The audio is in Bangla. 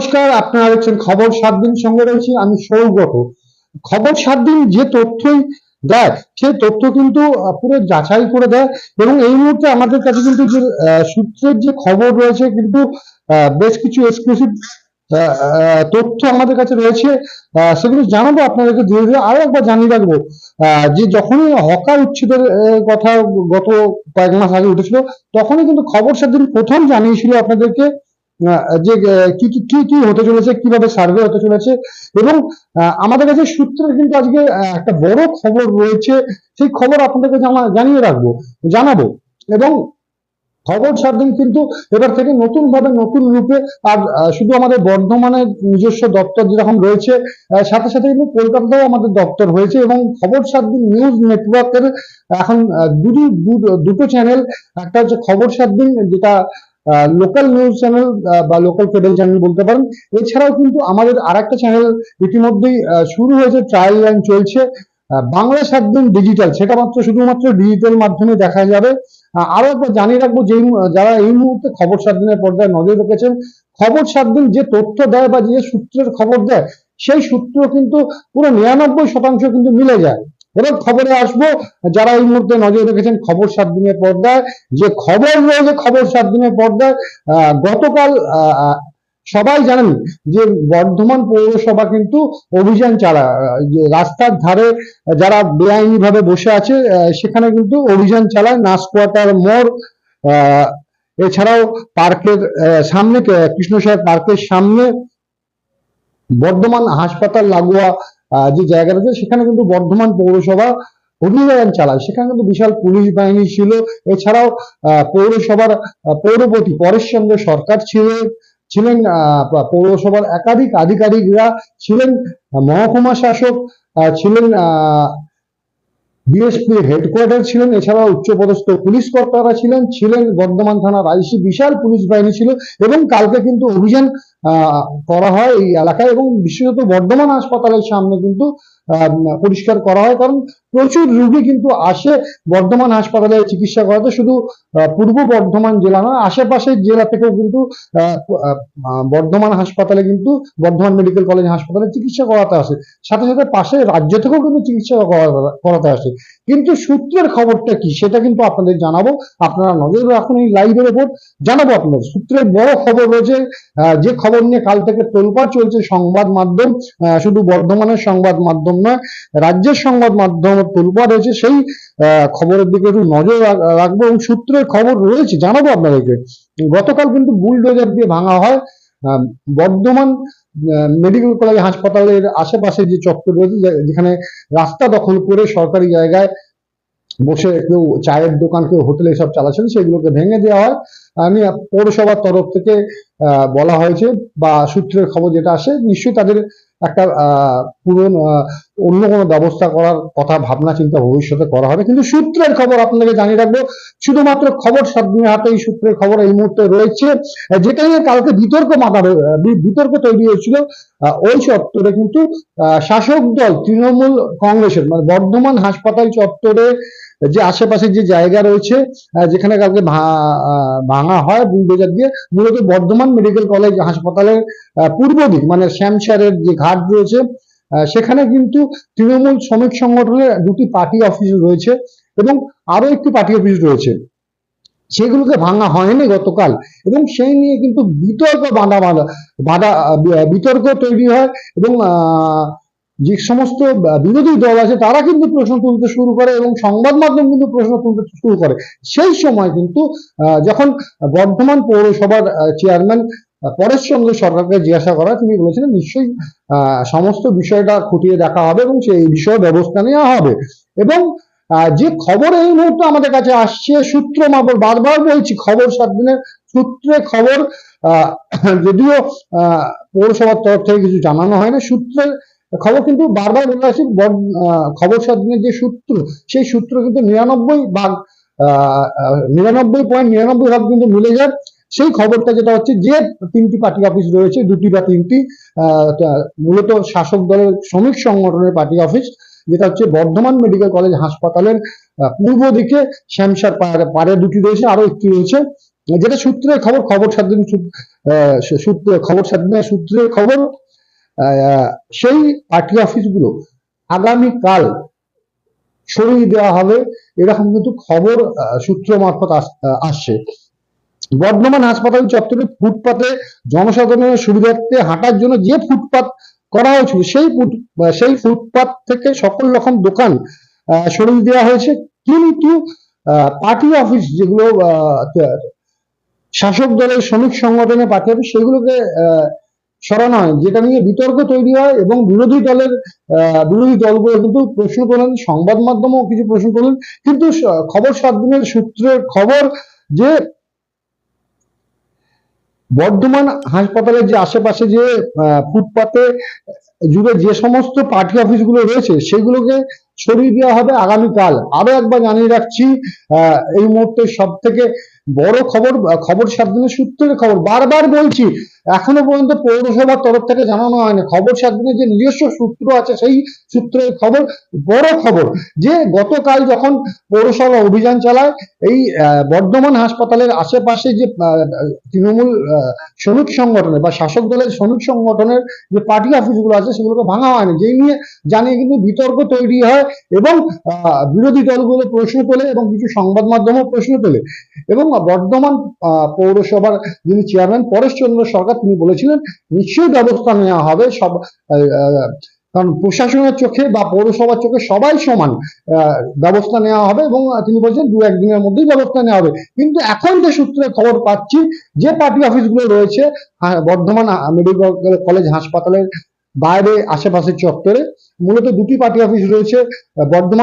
নমস্কার, আপনারা দেখছেন খবর সাত দিন সঙ্গে রয়েছি, আমি সৌগত খবর সাত দিন যে তথ্যই দেয় সেই তথ্য কিন্তু পুরো যাচাই করে দেয় এবং এই মুহূর্তে আমাদের কাছে কিন্তু যে সূত্রের যে খবর রয়েছে কিন্তু বেশ কিছু এক্সক্লুসিভ তথ্য আমাদের কাছে রয়েছে। সেগুলো জানাব আপনাদেরকে ধীরে ধীরে। আরও একবার জানিয়ে রাখব যে যখনই হকার উচ্ছেদের কথা গত কয়েক মাস আগে উঠেছিল, তখনই কিন্তু খবর সাত দিন প্রথম জানিয়েছিল আপনাদেরকে। যে কি কি কি হতে চলেছে, কীভাবে সার্ভে হতে চলেছে, এবং আমাদের কাছে সূত্রের কিন্তু আজকে একটা বড় খবর রয়েছে, সেই খবর আপনাদেরকে জানা- জানিয়ে রাখব, জানাব, এবং খবর দিন কিন্তু এবার থেকে নতুন ভাবে নতুন রূপে, আর শুধু আমাদের বর্ধমানের নিজস্ব দপ্তর যেরকম রয়েছে সাথে সাথে কিন্তু কলকাতাতেও আমাদের দপ্তর হয়েছে, এবং খবর দিন নিউজ নেটওয়ার্কের এখন দুটি দুটো চ্যানেল একটা হচ্ছে খবর দিন যেটা লোকাল নিউজ চ্যানেল বা লোকাল কেবল চ্যানেল বলতে পারেন। এছাড়াও কিন্তু আমাদের আর একটা চ্যানেল ইতিমধ্যেই শুরু হয়েছে ট্রায়াল রান চলছে। বাংলা সাত দিন ডিজিটাল সেটা মাত্র শুধুমাত্র ডিজিটাল মাধ্যমে দেখা যাবে। আরও একবার জানিয়ে রাখব যে যারা এই মুহূর্তে খবর সাত দিনের পর্দায় নজর রেখেছেন, খবর সাত দিন যে তথ্য দেয় বা যে সূত্রের খবর দেয়, সেই সূত্র কিন্তু পুরো নিরানব্বই শতাংশ কিন্তু মিলে যায়। এবার খবরে আসব যারা এই মুহূর্তে নজর রেখেছেন খবর সাত দিনের পর্দায় যে খবর রয়েছে খবর সাত দিনের পর্দায় গতকাল সবাই জানেন যে বর্ধমান পৌরসভা কিন্তু অভিযান আহ, যে রাস্তার ধারে যারা বেআইনি ভাবে বসে আছে সেখানে কিন্তু অভিযান চালায় নাস কোয়ার্টার মোড় এছাড়াও পার্কের সামনে কৃষ্ণসাহেব পার্কের সামনে বর্ধমান হাসপাতাল লাগোয়া যে জায়গা রয়েছে সেখানে কিন্তু বর্ধমান পৌরসভা অভিযান চালায়। সেখানে কিন্তু বিশাল পুলিশ বাহিনী ছিল। এছাড়াও পৌরসভার পৌরপতি পরেশচন্দ্র সরকার ছিলেন ছিলেন পৌরসভার একাধিক আধিকারিকরা ছিলেন, মহকুমা শাসক ছিলেন বিএসপি হেডকোয়ার্টার ছিলেন, এছাড়াও উচ্চপদস্থ পুলিশ কর্তারা ছিলেন ছিলেন বর্ধমান থানার আইসি বিশাল পুলিশ বাহিনী ছিল এবং কালকে কিন্তু অভিযান করা হয় এই এলাকায় এবং বিশেষত বর্ধমান হাসপাতালের সামনে কিন্তু পরিষ্কার করা হয়। কারণ প্রচুর রোগী কিন্তু আসে বর্ধমান হাসপাতালে চিকিৎসা করাতে। শুধু পূর্ব বর্ধমান জেলা নয়, আশেপাশের জেলা থেকেও কিন্তু বর্ধমান হাসপাতালে কিন্তু, বর্ধমান মেডিকেল কলেজ হাসপাতালে চিকিৎসা করাতে আসে। সাথে সাথে পাশে রাজ্য থেকেও কিন্তু চিকিৎসা করাতে আসে। কিন্তু সূত্রের খবরটা কি সেটা কিন্তু আপনাদের জানাব। আপনারা নজর রাখুন এই লাইভের ওপর। জানাব আপনাদের। সূত্রের বড় খবর রয়েছে যে খবর নিয়ে কাল থেকে তোলপাড় চলছে সংবাদ মাধ্যম শুধু বর্ধমানের সংবাদ মাধ্যম নয় রাজ্যের সংবাদ মাধ্যম তোলপাড় হয়েছে সেই খবরের দিকে একটু নজর রাখব এবং সূত্রের খবর রয়েছে, জানাব আপনাদেরকে। গতকাল কিন্তু বুলডোজার দিয়ে ভাঙা হয়। বর্ধমান মেডিকেল কলেজ হাসপাতালের আশেপাশে যে চত্বর রয়েছে যেখানে রাস্তা দখল করে সরকারি জায়গায় বসে কেউ চায়ের দোকান, কেউ হোটেল এসব চালাচ্ছিল সেগুলোকে ভেঙে দেওয়া হয়। আমি পৌরসভার তরফ থেকে বলা হয়েছে বা সূত্রের খবর যেটা আসে, নিশ্চয়ই তাদের একটা পূরণ অন্য কোনো ব্যবস্থা করার কথা, ভাবনা, চিন্তা ভবিষ্যতে করা হবে। কিন্তু সূত্রের খবর আপনাকে জানিয়ে রাখব, শুধুমাত্র খবর সাত দিনের হাতে এই সূত্রের খবর এই মুহূর্তে রয়েছে। যেটা নিয়ে কালকে বিতর্ক মাথা বিতর্ক তৈরি হয়েছিল ওই চত্বরে কিন্তু শাসক দল, তৃণমূল কংগ্রেসের মানে বর্ধমান হাসপাতাল চত্বরে যে আশেপাশে যে জায়গা রয়েছে যেখানে আহ, ভাঙা হয় বুলডোজার দিয়ে মূলত বর্ধমান মেডিকেল কলেজ হাসপাতালের পূর্ব দিক মানে শ্যামসারের যে ঘাট রয়েছে সেখানে কিন্তু তৃণমূল শ্রমিক সংগঠনের দুটি পার্টি অফিস রয়েছে এবং আরও একটি পার্টি অফিস রয়েছে। সেগুলোকে ভাঙা হয়নি গতকাল এবং সেই নিয়ে কিন্তু বিতর্ক বাঁধা বাঁধা বাধা বিতর্ক তৈরি হয় এবং যে সমস্ত বিরোধী দল আছে, তারা কিন্তু প্রশ্ন তুলতে শুরু করে এবং সংবাদ মাধ্যম কিন্তু প্রশ্ন তুলতে শুরু করে। সেই সময় কিন্তু যখন বর্ধমান পৌরসভার চেয়ারম্যান পরেশচন্দ্র সরকারকে জিজ্ঞাসা করা, তিনি বলেছিলেন, নিশ্চয়ই সমস্ত বিষয়টা খতিয়ে দেখা হবে এবং সেই বিষয়ে ব্যবস্থা নেওয়া হবে। এবং যে খবর এই মুহূর্তে আমাদের কাছে আসছে, সূত্র মারফত, বারবার বলছি, খবর সাত দিনের সূত্রে খবর যদিও পৌরসভার তরফ থেকে কিছু জানানো হয় না সূত্রের খবর কিন্তু বারবার বলে আহ, খবর সাত দিনের যে সূত্র সেই সূত্র কিন্তু নিরানব্বই ভাগ নিরানব্বই পয়েন্ট নিরানব্বই ভাগ কিন্তু মিলে যায়। সেই খবরটা যেটা হচ্ছে যে তিনটি পার্টি অফিস রয়েছে দুটি বা তিনটি মূলত শাসক দলের শ্রমিক সংগঠনের পার্টি অফিস যেটা হচ্ছে বর্ধমান মেডিকেল কলেজ হাসপাতালের পূর্ব দিকে শ্যামসার পাড়ে দুটি রয়েছে আরও একটি রয়েছে। যেটা সূত্রের খবর খবর স্বাধীন সূত্র- খবর স্বাধীনের সূত্রের খবর সেই পার্টি অফিসগুলো আগামীকাল সরিয়ে দেওয়া হবে। এরকম কিন্তু খবর সূত্র মারফত আসছে। বর্ধমান হাসপাতাল চত্বরে ফুটপাতে জনসাধারণের সুবিধার্থে হাঁটার জন্য যে ফুটপাত করা হয়েছিল, সেই ফুট সেই ফুটপাত থেকে সকল রকম দোকান সরিয়ে দেওয়া হয়েছে। কিন্তু পার্টি অফিস যেগুলো শাসক দলের শ্রমিক সংগঠনের পার্টি অফিস সেগুলোকে সরানো যেটা নিয়ে বিতর্ক তৈরি হয় এবং বিরোধী দলের বিরোধী দলগুলো কিন্তু প্রশ্ন তোলেন সংবাদ মাধ্যমেও কিছু প্রশ্ন তোলেন কিন্তু খবর সাত দিনের সূত্রের খবর যে বর্ধমান হাসপাতালের যে আশেপাশে যে ফুটপাতে জুড়ে যে সমস্ত পার্টি অফিসগুলো রয়েছে, সেগুলোকে সরিয়ে দেওয়া হবে আগামীকাল। আরও একবার জানিয়ে রাখছি এই মুহূর্তে সব থেকে বড় খবর খবর সাত দিনের সূত্রের খবর। বারবার বলছি এখনও পর্যন্ত পৌরসভার তরফ থেকে জানানো হয়নি। খবর সাত দিনের যে নিজস্ব সূত্র আছে, সেই সূত্রের খবর, বড় খবর যে গতকাল যখন পৌরসভা অভিযান চালায়, এই বর্ধমান হাসপাতালের আশেপাশে যে তৃণমূল শ্রমিক সংগঠনের বা শাসক দলের শ্রমিক সংগঠনের যে পার্টি অফিসগুলো আছে, সেগুলোকে ভাঙা হয়নি। যেই নিয়ে জানিয়ে কিন্তু বিতর্ক তৈরি হয় এবং বিরোধী দলগুলো প্রশ্ন তোলে এবং কিছু সংবাদ মাধ্যমও প্রশ্ন তোলে। এবং বর্ধমান পৌরসভার যিনি চেয়ারম্যান, পরেশচন্দ্র সরকার তিনি বলেছিলেন, নিশ্চয়ই ব্যবস্থা নেওয়া হবে, সব কারণ প্রশাসনের চোখে বা পৌরসভার চোখে সবাই সমান ব্যবস্থা নেওয়া হবে এবং তিনি বলছেন দু একদিনের মধ্যেই ব্যবস্থা নেওয়া হবে। কিন্তু এখন যে সূত্রে খবর পাচ্ছি, যে পার্টি অফিসগুলো রয়েছে বর্ধমান মেডিকেল কলেজ হাসপাতালের বাইরে, আশেপাশের চত্বরে, মূলত দুটি পার্টি অফিস রয়েছে, বর্ধমান